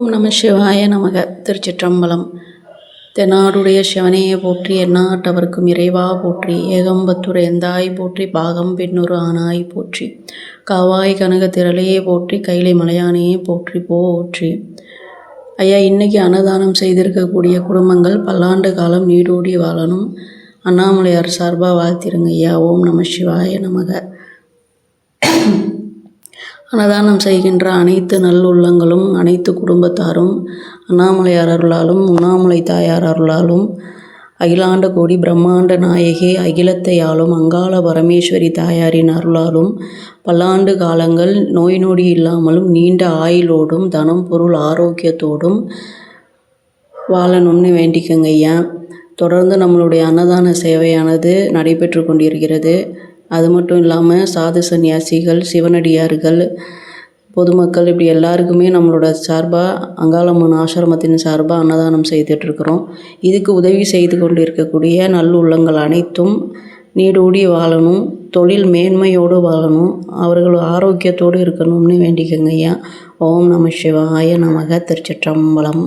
ஓம் நம சிவாய நமக. திருச்சிற்றம்பலம். தென்னாடுடைய சிவனையே போற்றி எந்நாட்டவர்க்கும் இறைவா போற்றி. ஏகம்பத்துரை எந்தாய் போற்றி. பாகம் பெண்ணொரு ஆனாய் போற்றி. காவாய் கனக திரளையே போற்றி. கைலை மலையானையே போற்றி போற்றி. ஐயா இன்னைக்கு அன்னதானம் செய்திருக்கக்கூடிய குடும்பங்கள் பல்லாண்டு காலம் நீடூடி வாழணும். அண்ணாமலையார் சார்பாக வாழ்த்திருங்க ஐயா. ஓம் நம சிவாய நமக. அன்னதானம் செய்கின்ற அனைத்து நல்லுள்ளங்களும் அனைத்து குடும்பத்தாரும் அண்ணாமலையார் அருளாலும் உண்ணாமலை தாயார் அருளாலும் அகிலாண்ட கோடி பிரம்மாண்ட நாயகி அகிலத்தை ஆளும் அங்காள பரமேஸ்வரி தாயாரின் அருளாலும் பல்லாண்டு காலங்கள் நோய் நொடி இல்லாமலும் நீண்ட ஆயுளோடும் தனம் பொருள் ஆரோக்கியத்தோடும் வாழணும்னு வேண்டிக்கங்க ஐயா. தொடர்ந்து நம்மளுடைய அன்னதான சேவையானது நடைபெற்று கொண்டிருக்கிறது. அது மட்டும் இல்லாமல் சாது சன்னியாசிகள் சிவனடியார்கள் பொதுமக்கள் இப்படி எல்லாருக்குமே நம்மளோட சார்பாக அங்காளம்மன் ஆசிரமத்தின் சார்பாக அன்னதானம் செய்துட்ருக்குறோம் இதுக்கு உதவி செய்து கொண்டு இருக்கக்கூடிய நல்லுள்ளங்கள் அனைத்தும் நீடூடி வாழணும் தொழில் மேன்மையோடு வாழணும் அவர்கள் ஆரோக்கியத்தோடு இருக்கணும்னு வேண்டிக்கங்க ஐயா. ஓம் நம சிவாய நமக திருச்சிற்றம்பலம்.